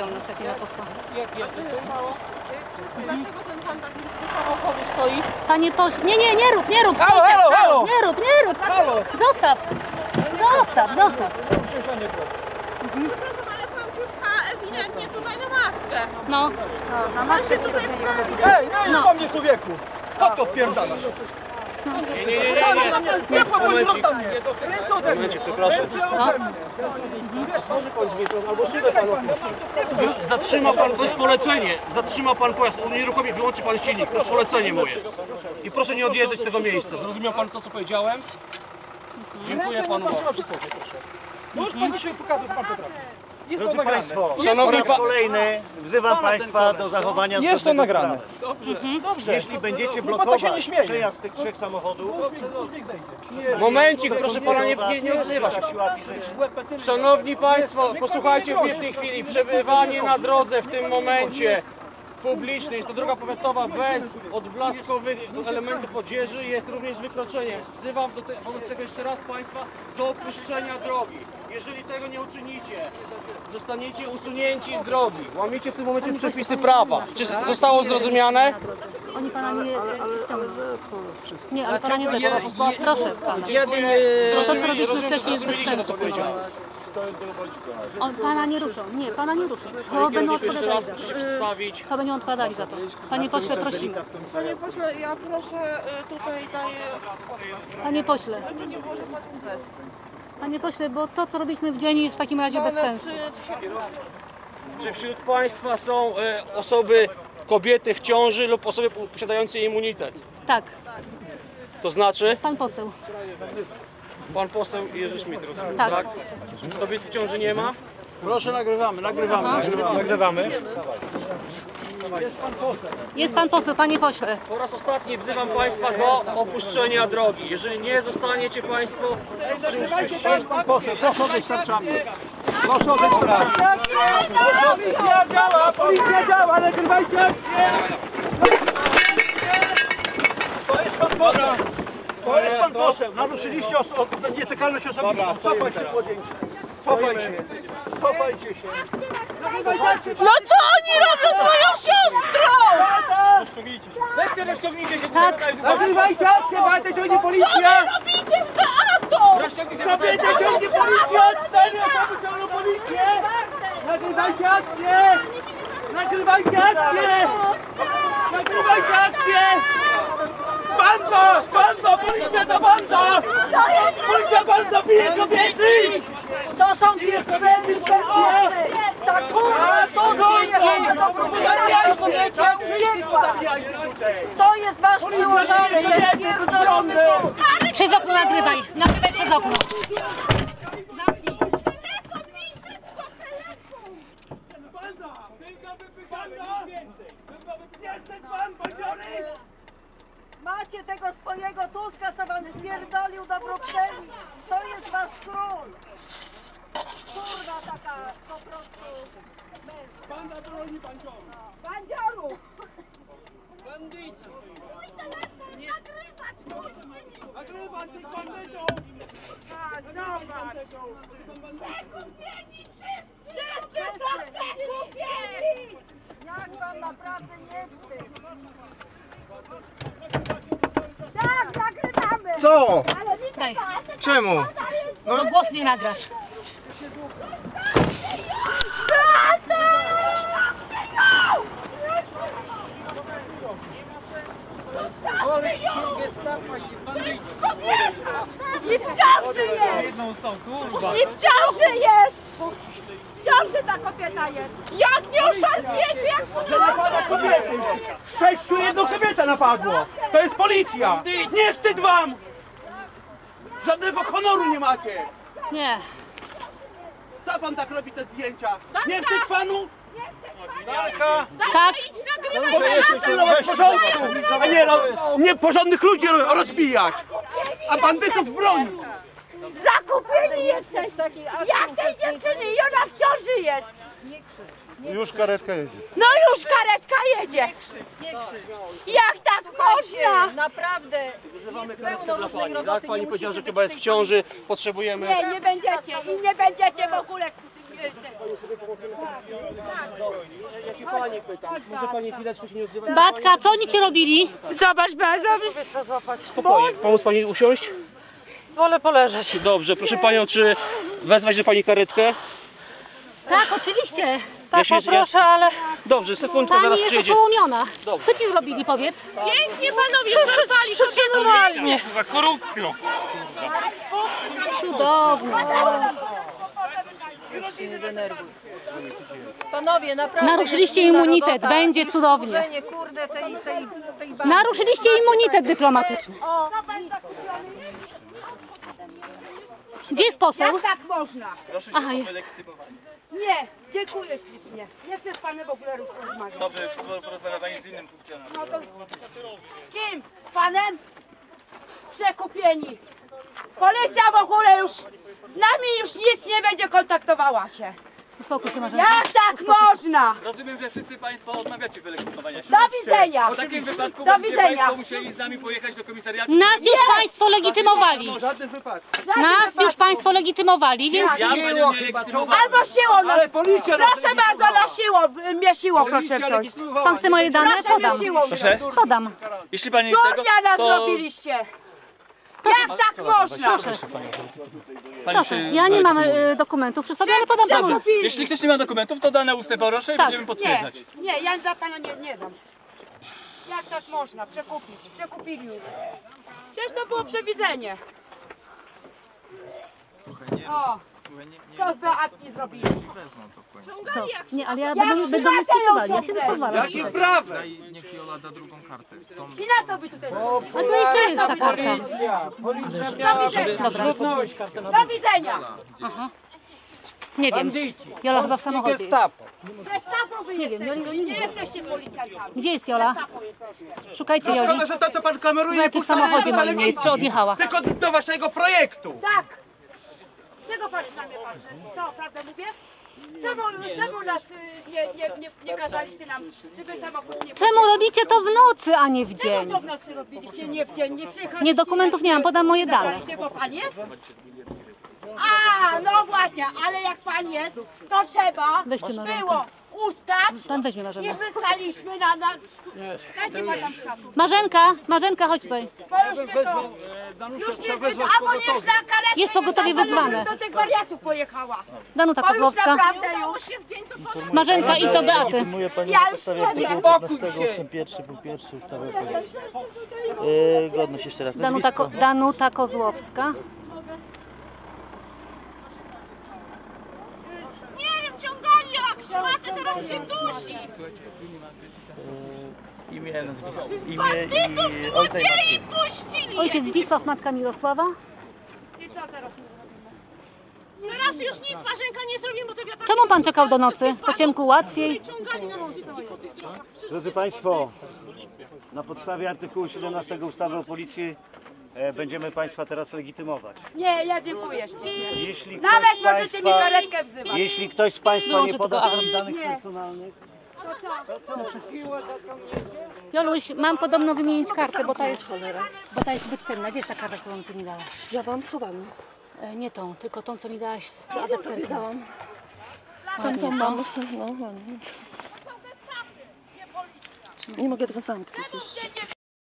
nas jak nie ma posła. Dlaczego ten pan tak blisko samochodu stoi? Panie pośle, nie, nie, nie rób, nie rób. Halo, halo, halo! Nie rób, nie rób. Halo! Zostaw. Zostaw, zostaw. Ale pan się pcha ewidentnie tutaj na maskę. No, Pan się tutaj pcha Ej, nie no. po mnie człowieku! Po to wpierdalasz! Nie, nie, nie, nie, nie! Nie, Momencik, momencik, przepraszam. Albo szybę pan Wy- Zatrzyma pan, to jest polecenie. Zatrzyma pan pojazd, unieruchomi, wyłączy pan silnik. To jest polecenie moje. I proszę nie odjeżdżać z tego miejsca. Zrozumiał pan to, co powiedziałem? Dziękuję panu bardzo. Możesz pan dzisiaj pokazać, pan potrafi. Jest to Drodzy nagrane. Państwo, po Szanowni raz pa- kolejny wzywam Państwa do zachowania Jest to zgodnego z nagrane. prawem. Dobrze. Jeśli będziecie pan się blokować nie śmieje. przejazd tych trzech samochodów, Momencik, proszę pana, nie, nie, nie odzywa się. siła fizyczna. Szanowni Państwo, posłuchajcie mnie w tej chwili. Przebywanie na drodze w tym momencie publicznej, jest to droga powiatowa bez odblaskowych elementów odzieży, jest również wykroczeniem. Wzywam do te, wobec tego jeszcze raz Państwa do opuszczenia drogi. Jeżeli tego nie uczynicie, zostaniecie usunięci z drogi. Łamiecie w tym momencie przepisy prawa. Czy zostało zrozumiane? oni pana nie ściągną. Nie, ale pana nie zepną. Proszę pana. To, co robiliśmy wcześniej jest bez sensu. On, pana nie ruszą. Nie, pana nie ruszą. To będą odpowiadali za to. przedstawić. To będą odpowiadali za to. Panie pośle, prosimy. Panie pośle, ja proszę y, tutaj daję... Panie pośle, nie włożyć pan bez. panie pośle, bo to, co robiliśmy w dzień jest w takim razie bez sensu. przy- Czy wśród Państwa są e, osoby, kobiety w ciąży lub osoby posiadające immunitet? Tak, To znaczy, pan poseł. Pan poseł Jerzy Schmidt, rozumiem, Tak. tak? Kobiet w ciąży nie ma? Proszę, nagrywamy, nagrywamy. Nagrywamy. Jest pan poseł, panie pośle. Po raz ostatni wzywam Państwa do opuszczenia drogi. Jeżeli nie zostaniecie Państwo przy uczciwości... Pan poseł, proszę odejść tarczami. Proszę odejść tarczami. Policja działa, policja działa, nagrywajcie akcję! To jest Pan poseł. To jest Pan poseł. Naruszyliście os- o- nietykalność osobistą. Cofaj się, młodzieńcze. Cofaj się. Cofajcie się. No co oni robią z moją siostrą? Weźcie, rozciągnijcie się Tak. Nagrywajcie akcję, kobietę ciągnie policja! Robicie z Beatą! Rozciągnijcie się tutaj. Kobietę ciągnie policja! Cztery osoby ciągną policję! Nagrywajcie akcję! Nagrywajcie akcję! Nagrywajcie akcję! Banda! Banda! Policja to banda! Policja banda bije kobiety! To są pieprzeni przemocy! Ta kurwa to zjechała do Brukseli, rozumiecie? Uciekła! To jest wasz przełożony, jest pierdolony! Przez okno nagrywaj. Nagrywaj przez okno. Jesteś pan bandziory! Macie tego swojego Tuska, co wam spierdolił do Brukseli! To jest wasz król! Kurwa taka po prostu męska. Banda broni bandziorów! Bandziorów! Nagrywać tych bandytów! Tak, zobacz! Jak wam naprawdę nie wstyd? Tak, nagrywamy! Co? Daj. Czemu? No głos nie nagrasz. I w ciąży jest! I w ciąży jest! W ciąży ta kobieta jest! Jak nie oszarpiecie, jak Że napada kobiety! W sześciu jedną kobietę napadło! To jest policja! Nie wstyd wam! Żadnego honoru nie macie! Nie. Co pan tak robi te zdjęcia? Nie wstyd panu? Tak? Powinien pilnować porządku, a nie ro, nieporządnych ludzi ro- rozbijać! A bandytów bronić! Zakupieni jesteś! Jak tej dziewczyny i ona w ciąży jest! Już karetka jedzie. No już karetka jedzie! Jak tak można? Naprawdę, jest pełno różnej roboty. Tak, pani powiedziała, że chyba jest w ciąży, potrzebujemy... Nie, nie będziecie i nie będziecie w ogóle Ja się pani pytam, może pani chwileczkę się nie odzywać? Batka, co oni ci robili? Zobacz, bez zobacz. Spokojnie, pomóc pani usiąść? Wolę poleżeć. Dobrze, proszę panią, czy wezwać do pani karetkę? Tak, oczywiście. Tak, Ja się- poproszę, ale... Dobrze, sekundkę, Pani zaraz jest przyjedzie. oszołomiona. Co ci zrobili, powiedz? Pięknie panowie Przy, przy, Przytrzymywali mnie. Cudownie. Panowie, naprawdę... Naruszyliście immunitet, robota będzie cudownie. stworzenie, kurde, tej, tej, tej bandy. Naruszyliście immunitet dyplomatyczny. Gdzie jest poseł? Tak można. Aha, jest. Nie, dziękuję ślicznie. Nie chcę z panem w ogóle już rozmawiać. Dobrze, porozmawia Pani z innym funkcjonariuszem. No to z kim? Z panem? Przekupieni. Policja w ogóle już z nami już nic nie będzie kontaktowała się. Uspokój się. Jak tak można? Rozumiem, że wszyscy Państwo odmawiacie wylegitymowania się. Do widzenia. W takim wypadku Do widzenia. Państwo musieli z nami pojechać do komisariatu. Nas już państwo legitymowali. W żadnym wypadku. Nas już państwo legitymowali, więc Ja nie legitymowałem. Albo siłą nas. Ale policja Proszę bardzo, na siłą, mnie siłą proszę wziąć. pan chce moje dane? Proszę Podam. siłą Proszę? Podam. Jeśli Pani tego, Turnia nas to zrobiliście. Jak tak można? Pani Proszę, ja nie mam e, dokumentów przy sobie, ale podam panu. Jeśli ktoś nie ma dokumentów, to dane ustne proszę i Tak. będziemy potwierdzać. Nie, nie, ja dla pana nie, nie dam. Jak tak można? Przekupić. Przekupili już. Przecież to było przewidzenie. O, co z Beatki zrobili? Co? Nie, ale ja będę, będą mnie spisywali. Ja się nie pozwalam. Jakim prawem? I na co wy tutaj A tu jeszcze jest ta karta. Dobra, kartę Do widzenia. nie wiem. Jola chyba w samochodzie jest. Gestapo wy Nie wiem, jesteście. Joli- Nie jesteście policjantami. Gdzie jest Jola? Szukajcie No Joli. szkoda, że to co pan kameruje Znaczy w samochodzie moim czy odjechała. Tylko do waszego projektu. Tak. Czego pan na mnie patrzy? Co, prawdę mówię? Czemu, czemu nas y, nie, nie, nie, nie kazaliście nam, żeby samochód nie Czemu robicie to w nocy, a nie w Czemu dzień? to w nocy robiliście, nie w dzień, nie przyjechaliście? Nie, dokumentów nie mam, podam moje dane. Zabraliście, bo pan jest? A, no właśnie, ale jak pan jest, to trzeba Weźcie Marzenkę. było ustać Pan weźmie i Marzenkę. wystaliśmy na... na... Dajcie pan nam światło. Marzenka, Marzenka, chodź tutaj. Bo już to... Już nie. Albo niech na karetkę Jest pogotowie wezwane. do tych wariatów pojechała. Danuta Bo już Kozłowska. naprawdę już... Marzenka i do Beaty. Ja na już podstawie nie artykułu wiem. 15 ust. 1 punkt 1 ustawy o policji. Yy, godność jeszcze raz. Danuta, Nazwisko. Ko- Danuta Kozłowska. Nie wiem, ciągali jak teraz się dusi. Imię, nazwisko. Imię i ojca i Złodziei matki. puścili. Ojciec Zdzisław, matka Mirosława. I co teraz? Teraz już nic Marzenka nie zrobi, bo to wiadomo. Czemu pan czekał do nocy? Po ciemku łatwiej. Ciągali na nocy. Drodzy Państwo, na podstawie artykułu 17 ustawy o policji e, będziemy Państwa teraz legitymować. Nie, ja dziękuję. Jeśli Nawet z możecie mi Państwa, karetkę wzywać. jeśli ktoś z Państwa Wyłączę nie poda tylko swoich danych Nie. personalnych, Joluś, mam podobno wymienić kartę, bo ta jest bo ta jest zbyt cenna. Gdzie jest ta karta, którą ty mi dałaś? Ja wam schowaną. E, nie tą, tylko tą, co mi dałaś z adapterką. Dałam. Ładnie, Tą co? mam, no ładnie. Nie mogę tego zamknąć już.